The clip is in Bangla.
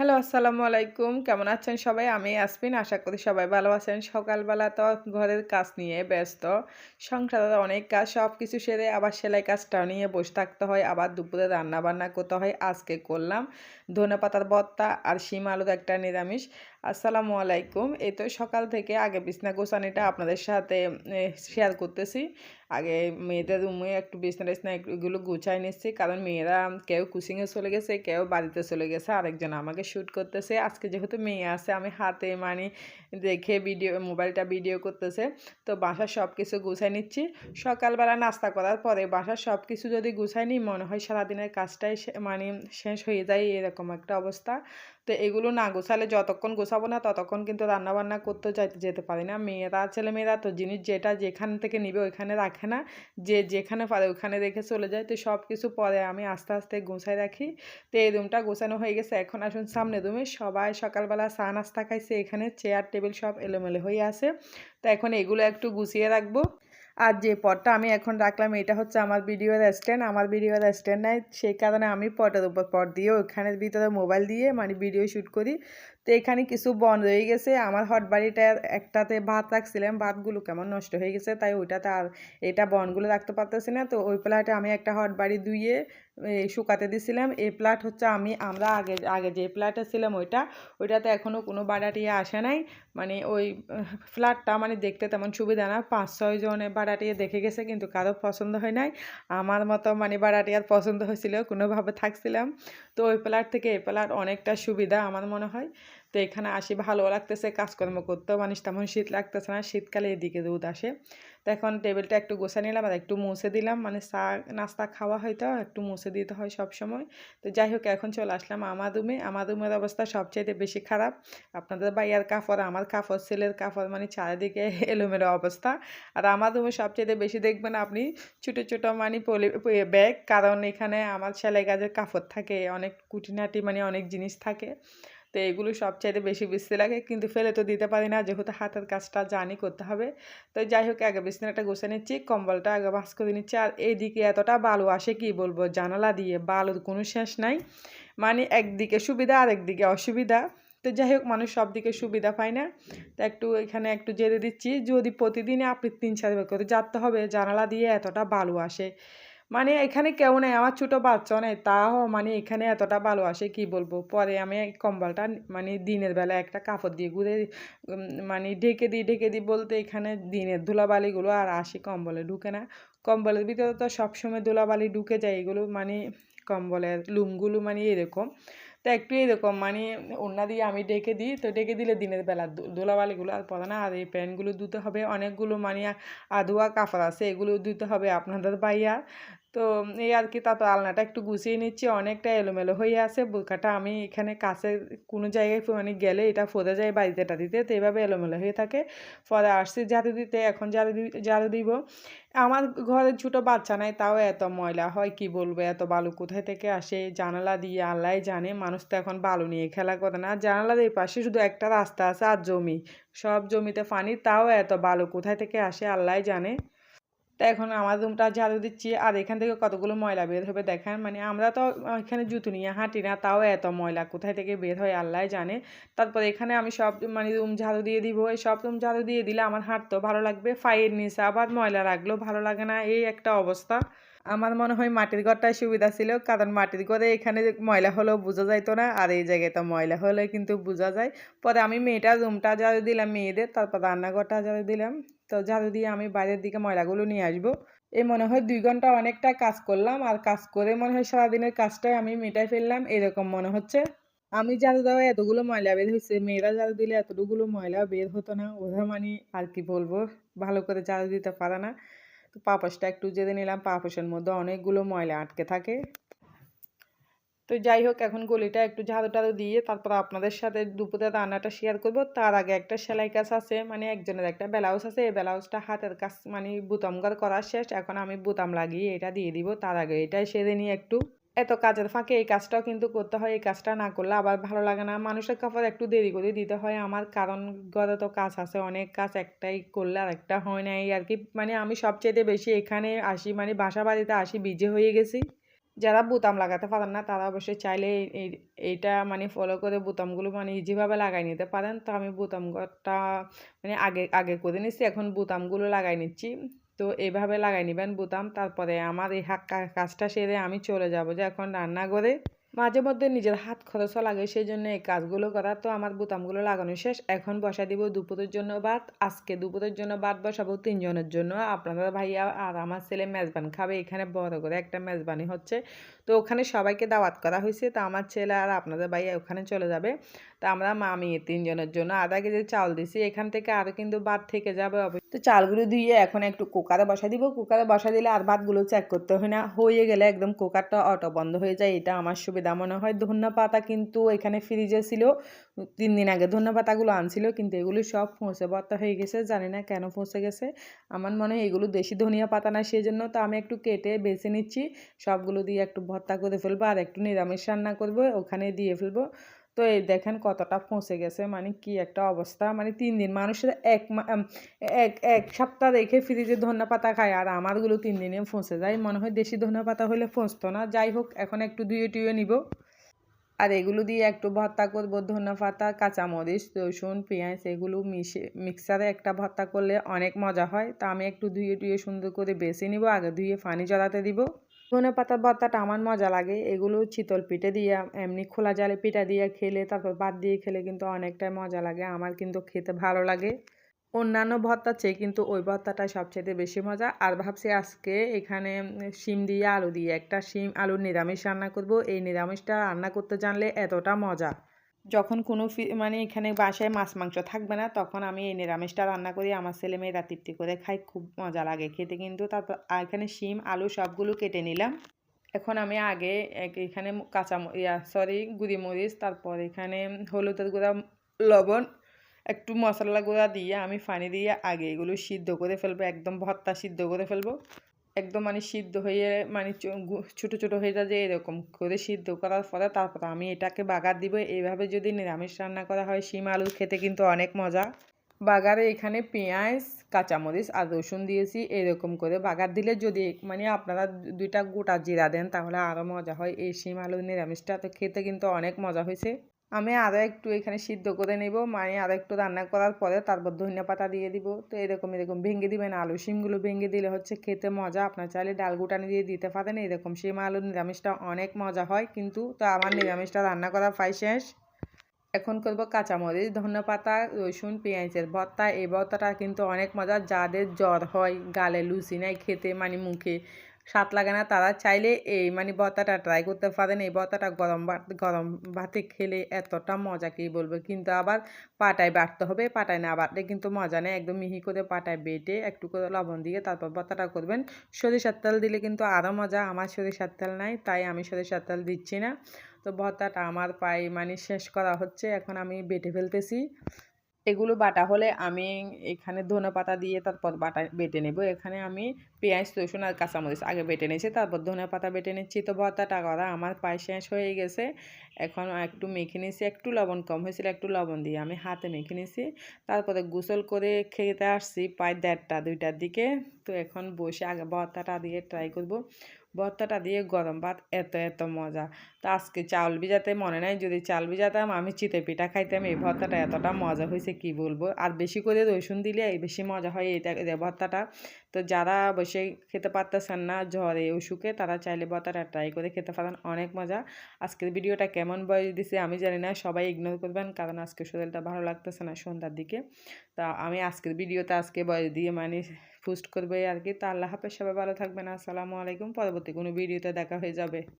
হ্যালো, আসসালামু আলাইকুম। কেমন আছেন সবাই? আমি আসমিন আশা করি সবাই ভালো আছেন। সকালবেলা তো ঘরের কাজ নিয়ে ব্যস্ত। সংসারে অনেক কাজ সব কিছু সেরে আবার সেলাই কাজটাও নিয়ে বসে থাকতে হয়। আবার দুপুরে রান্না বান্না করতে হয়। আজকে করলাম ধনে পাতার ভর্তা আর শিম আলুর একটা নিরামিষ। আসসালামু আলাইকুম। এই তো সকাল থেকে আগে বিছনা গোছানিটা আপনাদের সাথে শেয়ার করতেছি। আগে মেয়েদের রুমে একটু বিছনা টিছনা এগুলো গুছাই নিচ্ছি, কারণ মেয়েরা কেউ কুচিংয়ে চলে গেছে, কেউ বাড়িতে চলে গেছে, আরেকজন আমাকে শ্যুট করতেছে। আজকে যেহেতু মেয়ে আছে, আমি হাতে মানে দেখে ভিডিও মোবাইলটা ভিডিও করতেছে। তো বাসার সব কিছু গুছাই নিচ্ছি। সকালবেলা নাস্তা করার পরে বাসার সব কিছু যদি গুছাই নিই, মনে হয় সারাদিনের কাজটাই মানে শেষ হয়ে যায় এরকম একটা অবস্থা। তো এগুলো না গোছালে যতক্ষণ গোছাবো না, ততক্ষণ কিন্তু রান্নাবান্না করতে যাইতে, যেতে পারি না। মেয়েরা, ছেলেমেয়েরা তো জিনিস যেটা যেখান থেকে নিবে ওইখানে রাখে না। যে যেখানে পারে ওখানে রেখে চলে যায়। তো সব কিছু পরে আমি আস্তে আস্তে গুছাই রাখি। তো এই রুমটা গোছানো হয়ে গেছে। এখন আসুন সামনে রুমে সবাই সকালবেলা চা নাস্তা খাইছে। এখানে চেয়ার টেবিল সব এলোমেলো হয়ে আছে। তো এখন এগুলো একটু গুছিয়ে রাখব। আর যে পটটা আমি এখন রাখলাম, এটা হচ্ছে আমার ভিডিও স্ট্যান্ড আমার ভিডিও স্ট্যান্ড নাই, সেই কারণে আমি পটের উপর পট দিয়ে ওখানের ভিতরে মোবাইল দিয়ে মানে ভিডিও শ্যুট করি। তো এখানে কিছু বন রয়ে গেছে। আমার হট বাড়িটার একটাতে ভাত রাখছিলাম, ভাতগুলো কেমন নষ্ট হয়ে গেছে, তাই ওইটাতে আর এটা বনগুলো রাখতে পারতেছি না। তো ওই প্লাটে আমি একটা হট বাড়ি ধুয়ে শুকাতে দিছিলাম। এই প্লাট হচ্ছে আমি, আমরা আগে আগে যে প্লাটে ছিলাম ওইটা, ওইটাতে এখনও কোনো বাড়াটিয়া আসে নাই। মানে ওই ফ্ল্যাটটা মানে দেখতে তেমন সুবিধা না। পাঁচ ছয় জনে বাড়াটিয়া দেখে গেছে, কিন্তু কারও পছন্দ হয় নাই। আমার মতো মানে বাড়াটিয়ার পছন্দ হয়েছিল, কোনোভাবে থাকছিলাম। তো ওই প্লাট থেকে এই প্লাট অনেকটা সুবিধা আমার মনে হয়। তো এখানে আসি, ভালো লাগতেছে, কাজকর্ম করতেও মানুষ তেমন শীত লাগতেছে না, শীতকালে এদিকে রোদ আসে। তো এখন টেবিলটা একটু গোছা নিলাম আর একটু মুছে দিলাম মানে চা, নাস্তা খাওয়া হয়তো একটু মুছে দিতে হয় সব সময় তো যাই হোক, এখন চলে আসলাম আমার রুমের অবস্থা সবচাইতে বেশি খারাপ। আপনাদের বাইয়ার কাপড়, আমার কাপড়, ছেলের কাপড় মানে চারিদিকে এলোমেলো অবস্থা। আর আমার রুমে সবচাইতে বেশি দেখবেন আপনি, ছোটো ছোটো মানে পলি ব্যাগ, কারণ এখানে আমার সেলাই কাজের কাপড় থাকে, অনেক কুটিনাটি মানে অনেক জিনিস থাকে। তো এগুলো সবচাইতে বেশি বৃষ্টি লাগে। কিন্তু ফেলে তো দিতে পারি না, যেহেতু হাতের কাজটা জানি করতে হবে। তো যাই হোক, আগে বিছনাটা গুছে নিচ্ছি, কম্বলটা আগে ভাস করে নিচ্ছি। আর এইদিকে এতটা বালু আসে, কি বলব, জানালা দিয়ে বালুর কোনো শেষ নাই। মানে একদিকে সুবিধা আর একদিকে অসুবিধা। তো যাই হোক, মানুষ সব দিকে সুবিধা পায় না। তো একটু এখানে একটু জেরে দিচ্ছি। যদি প্রতিদিনে আপনি তিন চারবার করে যাতে হবে, জানালা দিয়ে এতটা বালু আসে। মানে এখানে কেউ নেই, আমার ছোটো বাচ্চাও নেই, তাও মানে এখানে এতটা ভালো আসে কি বলব? পরে আমি কম্বলটা মানে দিনের বেলা একটা কাপড় দিয়ে ঘুরে মানে ঢেকে দিই ঢেকে দিই বলতে এখানে দিনের ধুলাবালিগুলো আর আসি কম্বলে ঢুকে না। কম্বলের ভিতরে তো সবসময় ধুলাবালি ঢুকে যায়, এগুলো মানে কম্বলের লুমগুলো মানে এরকম। তো একটু এরকম মানে ওড়না দিয়ে আমি ডেকে দিই, তো ডেকে দিলে দিনের বেলা দোলাবালিগুলো আর পরে না। আর এই প্যান্টগুলো ধুতে হবে, অনেকগুলো মানে আধুয়া কাপড় আছে, এগুলো ধুতে হবে আপনাদের বাইয়া তো এই আর কি তারপর আলনাটা একটু গুছিয়ে নিচ্ছি, অনেকটা এলোমেলো হয়ে আছে। বোরকাটা আমি এখানে কাছে কোনো জায়গায় মানে গেলে এটা ফোদে যায় বাড়িতে দিতে, তো এইভাবে এলোমেলো হয়ে থাকে। পরে আসছি ঝাড়ু দিতে, এখন ঝাড়ু ঝাড়ু দিব। আমার ঘরে ছোটো বাচ্চা নাই, তাও এত ময়লা হয়, কি বলব? এত বালু কোথায় থেকে আসে? জানালা দিয়ে আল্লাহ জানে, মানুষ তো এখন বালু নিয়ে খেলা করে না। জানালার এই পাশে শুধু একটা রাস্তা আছে আর জমি। সব জমিতে পানি, তাও এত বালু কোথায় থেকে আসে আল্লাহ জানে। তো এখন আমার রুমটা ঝাড়ু দিচ্ছি। আর এখান থেকে কতগুলো ময়লা বের হবে দেখেন মানে আমরা তো এখানে জুতো নিয়ে হাঁটি না, তাও এত ময়লা কোথায় থেকে বের হয় আল্লাহ জানে। তারপর এখানে আমি সব মানে রুম ঝাড়ু দিয়ে দিব। এই সব রুম ঝাড়ু দিয়ে দিলে আমার হাঁটতেও ভালো লাগবে ফাইয়ের নিচে আবার ময়লা রাখলেও ভালো লাগে না। এই একটা অবস্থা। আমার মনে হয় মাটির ঘরটাই সুবিধা ছিল, কারণ মাটির ঘরে এখানে ময়লা হলেও বোঝা যাইতো না, আর এই জায়গায় তো ময়লা হলে কিন্তু বোঝা যায়। পরে আমি মেয়েটার রুমটা ঝাড়ু দিলাম মেয়েদের, তারপর রান্নাঘরটা ঝাড়ু দিলাম। তো ঝাড়ু দিয়ে আমি বাইরের দিকে ময়লাগুলো নিয়ে আসব। এই মনে হয় দুই ঘণ্টা অনেকটা কাজ করলাম, আর কাজ করে মনে হয় সারাদিনের কাজটাই আমি মেটাই ফেললাম, এরকম মনে হচ্ছে। আমি ঝাড়ু দেওয়া এতগুলো ময়লা বের হয়েছে মেয়েরা ঝাড়ু দিলে এতটুকুলো ময়লা বের হতো না ওরা মানে আর কি বলব, ভালো করে ঝাড়ু দিতে পারে না। তো পাপসটা একটু জেদে নিলাম পাপোশের মধ্যে অনেকগুলো ময়লা আটকে থাকে। তো যাই হোক, এখন গলিটা একটু ঝাড়ু টাড়ু দিয়ে তারপর আপনাদের সাথে দুপুরে রান্নাটা শেয়ার করব। তার আগে একটা সেলাই কাজ আছে মানে একজনের একটা ব্লাউজ আছে, এই ব্লাউজটা হাতের কাজ মানে বুতামগার করা শেষ, এখন আমি বুতাম লাগিয়ে এটা দিয়ে দিব। তার আগে এটাই সেরে নিই একটু। এত কাজের ফাঁকে এই কাজটাও কিন্তু করতে হয়, এই কাজটা না করলে আবার ভালো লাগে না। মানুষের কাপড় একটু দেরি করে দিতে হয়। আমার কারণ ঘরে তো কাজ আছে, অনেক কাজ একটাই করলে আর একটা হয় না। এই আর কি মানে আমি সবচেয়ে বেশি এখানে আসি মানে বাসা বাড়িতে আসি বিজে হয়ে গেছি। যারা বোতাম লাগাতে পারেন না, তারা অবশ্যই চাইলে এই- এই এইটা মানে ফলো করে বোতামগুলো মানে ইজিভাবে লাগাই নিতে পারেন। তো আমি বোতামটা মানে আগে আগে করে নিচ্ছি, এখন বোতামগুলো লাগাই নিচ্ছি। তো এভাবে লাগাই নেবেন বোতাম, তারপরে আমার এই হাক্কা কাজটা সেরে আমি চলে যাব যে এখন রান্না করে মাঝে মধ্যে নিজের হাত খরচও লাগে সেই জন্য এই কাজগুলো করা। তো আমার বোতামগুলো লাগানো শেষ। এখন বসা দিব দুপুরের জন্য ভাত, আজকে দুপুরের জন্য ভাত বসাবো তিনজনের জন্য। আপনাদের ভাইয়া আর আমার ছেলে মেজবান খাবে, এখানে বড় করে একটা মেজবানি হচ্ছে। তো ওখানে সবাইকে দাওয়াত করা হয়েছে। তো আমার ছেলে আর আপনাদের ভাইয়া ওখানে চলে যাবে। তো আমরা মামি তিনজনের জন্য আধা কেজি চাল দিছি। এখান থেকে আরও কিন্তু ভাত থেকে যাবে তো চালগুলো ধুয়ে এখন একটু কুকারে বসা দিব। কুকারে বসা দিলে আর ভাতগুলো চেক করতে হয় না। হয়ে গেলে একদম কুকারটা অটো বন্ধ হয়ে যায়। এটা আমার সুবিধা মনে হয় ধন্যা পাতা কিন্তু এখানে ফ্রিজে ছিল, তিন দিন আগে ধন্যা পাতাগুলো আনছিল, কিন্তু এগুলো সব ফোঁসে ভর্তা হয়ে গেছে, জানি না কেন ফোঁসে গেছে। আমার মনে হয় এগুলো দেশি ধনিয়া পাতা না সেই জন্য তো আমি একটু কেটে বেছে নিচ্ছি। সবগুলো দিয়ে একটু ভর্তা করে ফেলব আর একটু নিরামিষ রান্না করব, ওখানে দিয়ে ফেলব। তো এই দেখেন কতটা পৌঁছে গেছে মানে কি একটা অবস্থা। মানে তিন দিন মানুষের এক এক এক সপ্তাহ রেখে ফ্রিজে ধনিয়া পাতা খায়, আর আমারগুলো তিন দিনে পৌঁছে যায়। মনে হয় দেশি ধনিয়া পাতা হলে পৌঁছতো না। যাই হোক, এখন একটু ধুয়ে টুয়ে নিব। আর এগুলো দিয়ে একটু ভর্তা করব ধনে পাতা, কাঁচামরিচ, রসুন, পেঁয়াজ, এগুলো মিশে, মিক্সারে একটা ভর্তা করলে অনেক মজা হয়। তা আমি একটু ধুয়ে টুয়ে সুন্দর করে বেছে নিব, আগে ধুয়ে পানি জড়াতে দিব। ধনে পাতার ভর্তাটা আমার মজা লাগে। এগুলো চিতল পিঠে দিয়ে, এমনি খোলা জালে পিঠা দিয়ে খেলে, তারপর বাদ দিয়ে খেলে কিন্তু অনেকটাই মজা লাগে। আমার কিন্তু খেতে ভালো লাগে। অন্যান্য ভর্তার চেয়ে কিন্তু ওই ভর্তাটা সবচেয়ে বেশি মজা। আর ভাবছি আজকে এখানে শিম দিয়ে আলু দিয়ে, একটা শিম আলুর নিরামিষ রান্না করব। এই নিরামিষটা রান্না করতে জানলে এতটা মজা। যখন কোনো মানে এখানে বাসায় মাছ, মাংস থাকবে না, তখন আমি এই নিরামিষটা রান্না করি। আমার ছেলে মেয়েরা তৃপ্তি করে খাই খুব মজা লাগে খেতে কিন্তু। তারপর এখানে শিম, আলু সবগুলো কেটে নিলাম। এখন আমি আগে এখানে কাঁচা ইয়া সরি গুঁড়ি মরিচ, তারপর এখানে হলুদের গুঁড়া, লবণ, একটু মশলা গুঁড়া দিয়ে আমি পানি দিয়ে আগে এগুলো সিদ্ধ করে ফেলব, একদম ভর্তা সিদ্ধ করে ফেলব। একদম মানে সিদ্ধ হয়ে মানে ছোটো ছোটো হয়ে যায় যে এরকম করে সিদ্ধ করার পরে তারপর আমি এটাকে বাগার দিব। এইভাবে যদি নিরামিষ রান্না করা হয়, শিম আলু খেতে কিন্তু অনেক মজা। বাগারে এখানে পেঁয়াজ, কাঁচামরিচ আর রসুন দিয়েছি, এরকম করে বাগার দিলে যদি মানে আপনারা দুইটা গোটা জিরা দেন তাহলে আরও মজা হয়। এই শিম আলু নিরামিষটা তো খেতে কিন্তু অনেক মজা হয়েছে। আমি আরও একটু এখানে সিদ্ধ করে নেব। মানে আরও একটু রান্না করার পরে তারপর ধনিয়া পাতা দিয়ে দিব। তো এরকম এরকম ভেঙে দিবেন। আলু শিমগুলো ভেঙে দিলে হচ্ছে খেতে মজা। আপনার চাইলে ডাল গুটানি দিয়ে দিতে পারেন। এরকম শিম আলুর নিরামিষটা অনেক মজা হয় কিন্তু তো আমার নিরামিষটা রান্না করা প্রায় শেষ। এখন করব কাঁচামরিচ ধনে পাতা, রসুন, পেঁয়াজের ভর্তা। এই ভর্তাটা কিন্তু অনেক মজা। যাদের জ্বর হয়, গালে লুচি নাই খেতে মানে মুখে স্বাদ লাগে না। তারা চাইলে এই মানে ভর্তাটা ট্রাই করতে পারেন। এই ভর্তাটা গরম ভাত, গরম ভাতে খেলে এতটা মজা কি বলব? কিন্তু আবার পাটায় বাটতে হবে, পাটায় না বাটলে কিন্তু মজা নেই। একদম মিহি করে পাটায় বেটে একটু করে লবণ দিয়ে তারপর ভর্তাটা করবেন। সরিষার তেল দিলে কিন্তু আরও মজা। আমার সরিষার তেল নাই, তাই আমি সরিষার তেল দিচ্ছি না। তো ভর্তাটা আমার প্রায় মানে শেষ করা হচ্ছে। এখন আমি বেটে ফেলতেছি। এগুলো বাটা হলে আমি এখানে ধনে পাতা দিয়ে তারপর বাটা বেটে নেব। এখানে আমি পেঁয়াজ, রসুন আর কাঁচামরিচ আগে বেটে নিয়েছি, তারপর ধনে পাতা বেটে নিচ্ছি। তো ভর্তাটা করা আমার পায়ে শেষ হয়ে গেছে। এখন একটু মেখে নিয়েছি, একটু লবণ কম হয়েছিল, একটু লবণ দিয়ে আমি হাতে মেখে নিয়েছি। তারপরে গোসল করে খেতে আসছি প্রায় দেড়টা, দুইটার দিকে। তো এখন বসে আগে ভর্তাটা দিয়ে ট্রাই করব। ভর্তাটা দিয়ে গরম ভাত, এত এত মজা। তো আজকে চাউল ভিজাতে মনে নাই, যদি চাল ভিজাতাম, আমি চিতে পিঠা খাইতাম, এই ভর্তাটা এতটা মজা হয়েছে কি বলব? আর বেশি করে রসুন দিলে বেশি মজা হয় এটা ভর্তাটা। তো যারা বসে খেতে পারতেছেন না, জ্বরে, অসুখে, তারা চাইলে ভর্তাটা ট্রাই করে খেতে পারেন, অনেক মজা। আজকের ভিডিওটা কেমন বয়স দিছে, আমি জানি না, সবাই ইগনোর করবেন, কারণ আজকে শরীরটা ভালো লাগতেছে না সন্ধ্যার দিকে। তা আমি আজকের ভিডিওতে আজকে বয়স দিয়ে মানে পোস্ট করবে আর কি তা আল্লাহ হাফেজ, সবাই ভালো থাকবেন। আসসালামু আলাইকুম। পরবর্তী কোনো ভিডিওতে দেখা হয়ে যাবে।